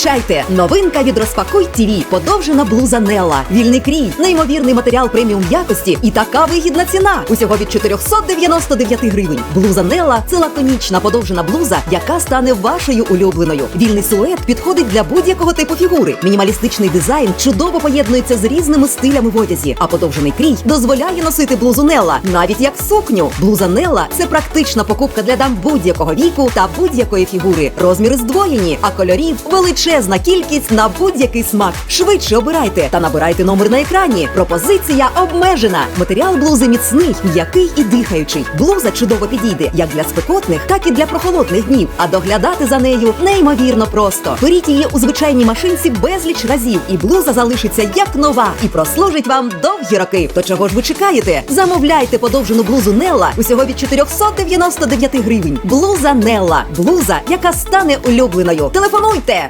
Зустрічайте! Новинка від Розпакуй ТІВІ. Подовжена блуза Нелла. Вільний крій, неймовірний матеріал преміум якості і така вигідна ціна. Усього від 499 гривень. Блуза Нелла це лаконічна подовжена блуза, яка стане вашою улюбленою. Вільний силует підходить для будь-якого типу фігури. Мінімалістичний дизайн чудово поєднується з різними стилями в одязі, а подовжений крій дозволяє носити блузу Нелла навіть як сукню. Блуза Нелла це практична покупка для дам будь-якого віку та будь-якої фігури. Розміри здвоєні, а кольорів величезна кількість на будь-який смак. Швидше обирайте та набирайте номер на екрані. Пропозиція обмежена. Матеріал блузи міцний, м'який і дихаючий. Блуза чудово підійде як для спекотних, так і для прохолодних днів. А доглядати за нею неймовірно просто. Беріть її у звичайній машинці безліч разів, і блуза залишиться як нова і прослужить вам довгі роки. То чого ж ви чекаєте? Замовляйте подовжену блузу Нелла усього від 499 гривень. Блуза Нелла. Блуза, яка стане улюбленою. Телефонуйте!